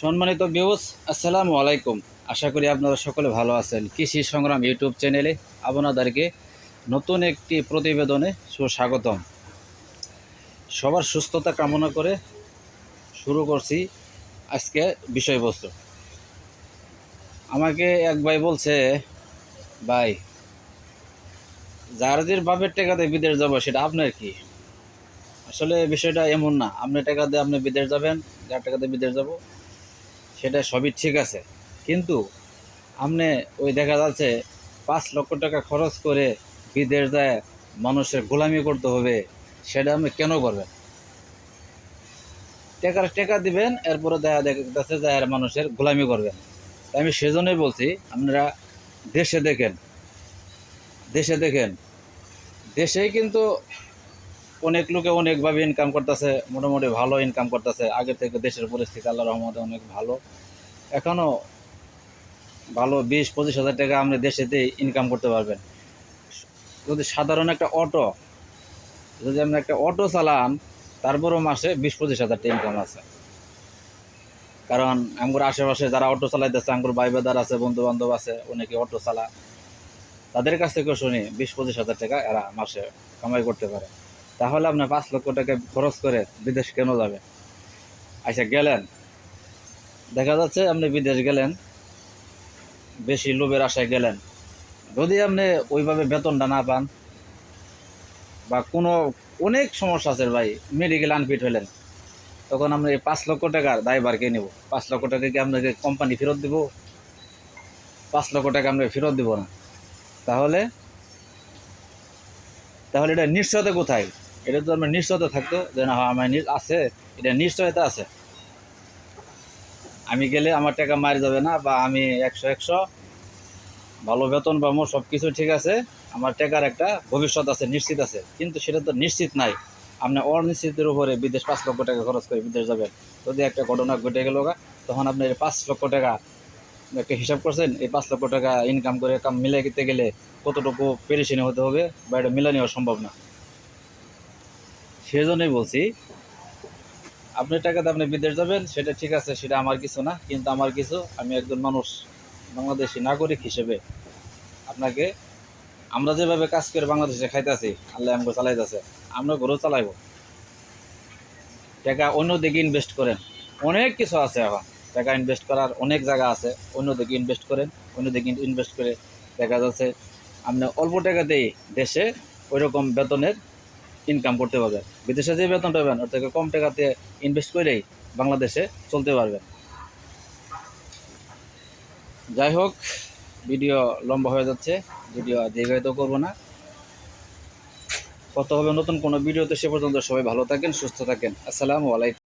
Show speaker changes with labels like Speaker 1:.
Speaker 1: সম্মানিত বিউস আসসালামু আলাইকুম। আশা করি আপনারা সকলে ভালো আছেন। কৃষি সংগ্রাম ইউটিউব চ্যানেলে আপনাদেরকে নতুন একটি প্রতিবেদনে সুস্বাগতম। সবার সুস্থতা কামনা করে শুরু করছি আজকে বিষয়বস্তু। আমাকে এক ভাই বলছে, ভাই যার যে বাপের টাকাতে বিদেশ যাব, সেটা আপনার কি? আসলে বিষয়টা এমন না। আপনি টাকা দিয়ে আপনি বিদেশ যাবেন, যার টাকা দিয়ে বিদেশ যাব সেটা সবই ঠিক আছে। কিন্তু আপনি ওই দেখা যাচ্ছে পাঁচ লক্ষ টাকা খরচ করে বিদেশ যায় মানুষের গোলামি করতে হবে, সেটা আপনি কেন করবেন? টাকার টাকা দিবেন, এরপরে দেখা দেখতেছে যে আর মানুষের গোলামি করবেন। তাই আমি সেজন্যই বলছি, আপনারা দেশে দেখেন দেশে দেখেন। দেশেই কিন্তু অনেক লোকে অনেকভাবে ইনকাম করতেছে, মোটামুটি ভালো ইনকাম করতেছে। আগে থেকে দেশের পরিস্থিতি আল্লাহ রহমতে অনেক ভালো। এখনও ভালো বিশ, পঁচিশ হাজার টাকা আপনি দেশেতে ইনকাম করতে পারবেন। যদি সাধারণ একটা অটো যদি আপনি একটা অটো চালান, তারপরও মাসে বিশ, পঁচিশ হাজার টাকা ইনকাম আছে। কারণ আমার আশেপাশে যারা অটো চালাইতেছে আমার ভাই বেদার আছে বন্ধু বান্ধব আছে, অনেকে অটো চালা তাদের কাছ থেকে শুনি বিশ, পঁচিশ হাজার টাকা এরা মাসে কামাই করতে পারে। তাহলে আপনার পাঁচ লক্ষ টাকা খরচ করে বিদেশ কেন যাবে আচ্ছা গেলেন। দেখা যাচ্ছে আপনি বিদেশ গেলেন, বেশি লোভের আশায় গেলেন। যদি আপনি ওইভাবে বেতনটা না পান বা কোনো অনেক সমস্যা আছে ভাই মেডিকেল আনফিট হলেন, তখন আমরা এই পাঁচ লক্ষ টাকার দায়ভার কে নেব। পাঁচ লক্ষ টাকা কি আপনাকে কোম্পানি ফেরত দিব? পাঁচ লক্ষ টাকা আমরা ফেরত দিব না। তাহলে তাহলে এটা নিশ্চয়তা কোথায়? এটা তো আমার নিশ্চয়তা থাকতো যে না হ্যাঁ আমার আছে। এটা নিশ্চয়তা আছে। আমি গেলে আমার টাকা মারি যাবে না বা আমি একশো একশো ভালো বেতন পাবো সব কিছু ঠিক আছে। আমার টাকার একটা ভবিষ্যৎ আছে, নিশ্চিত আছে। কিন্তু সেটা তো নিশ্চিত নাই। আপনি অনিশ্চিতের উপরে বিদেশ পাঁচ লক্ষ টাকা খরচ করে বিদেশ যাবেন। যদি একটা ঘটনা ঘটে গেল তখন আপনি পাঁচ লক্ষ টাকা একটা হিসাব করছেন, এই পাঁচ লক্ষ টাকা ইনকাম করে কাম মিলে দিতে গেলে কতটুকু পেরেশানি হতে হবে বা এটা মিলে নেওয়া সম্ভব না। সেজন্যই বলছি আপনি টাকাতে আপনি বিদেশ যাবেন, সেটা ঠিক আছে, সেটা আমার কিছু না, কিন্তু আমার কিছু, আমি একজন মানুষ, বাংলাদেশি নাগরিক হিসেবে আপনাকে, আমরা যেভাবে কাজ করে বাংলাদেশে খাইতেছি, আল্লাহ আমাকে চালাইতেছে, আমরা ঘরেও চালাইব। টাকা অন্য দিকে ইনভেস্ট করেন, অনেক কিছু আছে এখন, টাকা ইনভেস্ট করার অনেক জায়গা আছে অন্য দিকে ইনভেস্ট করেন অন্য দিকে ইনভেস্ট করে দেখা যাচ্ছে, আপনি অল্প টাকাতেই দেশে ওই রকম বেতনের ইনকাম করতে পারবেন। বিদেশে যে বেতন পাবেন ওর থেকে কম টাকাতে ইনভেস্ট করেই বাংলাদেশে চলতে পারবেন। যাই হোক ভিডিও লম্বা হয়ে যাচ্ছে ভিডিও দীর্ঘায়িত করব না। কত হবে নতুন কোনো ভিডিওতে সে পর্যন্ত সবাই ভালো থাকেন, সুস্থ থাকেন। আসসালামু আলাইকুম।